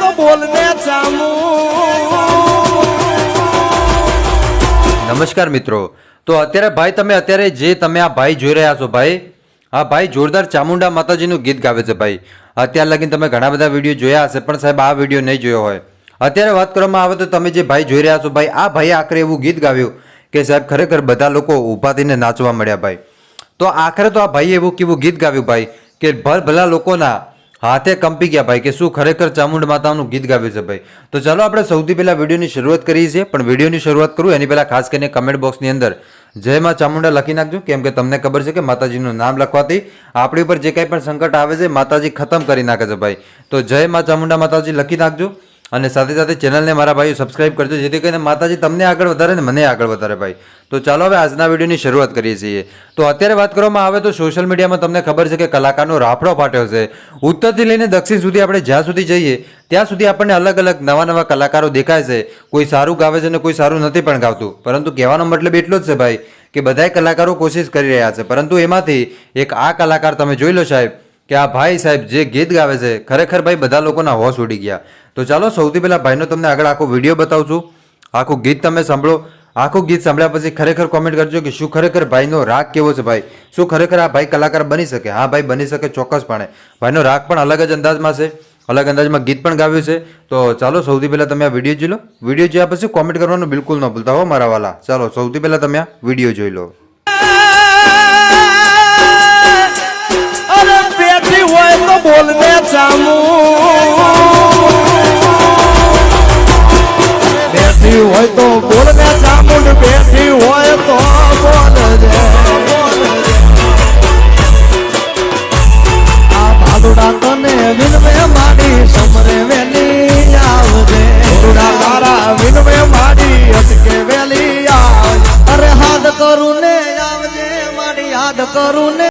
तो बोलने નમસ્કાર મિત્રો. તો અત્યારે ભાઈ તમે અત્યારે જે તમે આ ભાઈ જોઈ રહ્યા છો ભાઈ હા ભાઈ જોરદાર ચામુંડા માતાજીનું ગીત ગાવે છે ભાઈ. અત્યાર લગીને તમે ઘણા બધા વીડિયો જોયા હશે, પણ સાહેબ આ વીડિયો નહીં જોયો હોય. અત્યારે વાત કરવામાં આવે તો તમે જે ભાઈ જોઈ રહ્યા છો ભાઈ, આ ભાઈ આખરે એવું ગીત ગાવ્યું કે સાહેબ ખરેખર બધા લોકો ઊભા થઈને નાચવા મળ્યા ભાઈ. તો આખરે તો આ ભાઈએ એવું કેવું ગીત ગાવ્યું ભાઈ કે ભર ભલા લોકોના હાથે કંપી ગયા ભાઈ, કે શું ખરેખર ચામુંડ માતાનું ગીત ગાવ્યું છે ભાઈ? તો ચાલો આપણે સૌથી પહેલાં વિડીયોની શરૂઆત કરીએ છીએ, પણ વિડીયોની શરૂઆત કરું, એની પહેલાં ખાસ કરીને કમેન્ટ બોક્સની અંદર જય માં ચામુંડા લખી નાખજો, કેમ કે તમને ખબર છે કે માતાજીનું નામ લખવાથી આપણી ઉપર જે કાંઈ પણ સંકટ આવે છે, માતાજી ખતમ કરી નાખે છે ભાઈ. તો જય માં ચામુંડા માતાજી લખી નાખજો. અને સાથે સાથે ચેનલને મારા ભાઈઓ સબસ્ક્રાઈબ કરજો, જેથી કરીને માતાજી તમને આગળ વધારે ને મને આગળ વધારે ભાઈ. તો ચાલો હવે આજના વિડીયોની શરૂઆત કરીએ છીએ. તો અત્યારે વાત કરવામાં આવે તો સોશિયલ મીડિયામાં તમને ખબર છે કે કલાકારનો રાફડો ફાટ્યો છે. ઉત્તરથી લઈને દક્ષિણ સુધી આપણે જ્યાં સુધી જઈએ, ત્યાં સુધી આપણને અલગ અલગ નવા નવા કલાકારો દેખાય છે. કોઈ સારું ગાવે છે અને કોઈ સારું નથી પણ ગાવતું. પરંતુ કહેવાનો મતલબ એટલો જ છે ભાઈ, કે બધાય કલાકારો કોશિશ કરી રહ્યા છે. પરંતુ એમાંથી એક આ કલાકાર તમે જોઈ લો સાહેબ કે આ ભાઈ સાહેબ જે ગીત ગાવે છે, ખરેખર ભાઈ બધા લોકોના હોશ ઉડી ગયા. તો ચાલો સૌથી પહેલાં ભાઈનો તમને આગળ આખો વીડિયો બતાવું છું. આખું ગીત તમે સાંભળો. આખું ગીત સાંભળ્યા પછી ખરેખર કોમેન્ટ કરજો કે શું ખરેખર ભાઈનો રાગ કેવો છે ભાઈ? શું ખરેખર આ ભાઈ કલાકાર બની શકે? હા ભાઈ, બની શકે ચોક્કસપણે. ભાઈનો રાગ પણ અલગ જ અંદાજમાં છે. અલગ અંદાજમાં ગીત પણ ગાવ્યું છે. તો ચાલો સૌથી પહેલાં તમે આ વીડિયો જોઈ લો. વીડિયો જોયા પછી કોમેન્ટ કરવાનું બિલકુલ ન ભૂલતા હો, મારા વાલા. ચાલો સૌથી પહેલાં તમે આ વીડિયો જોઈ લો. તો બોલને ચામુંડ બેઠી હોય તો બોલ આ ભાદુડા તને વિનમે માડી સમરે વેલી આવજે. ભાદુડા તારા વિનમે માડી અટકે વેલી આવજે. અરે હાથ કરું ને આવજે માડી યાદ કરું ને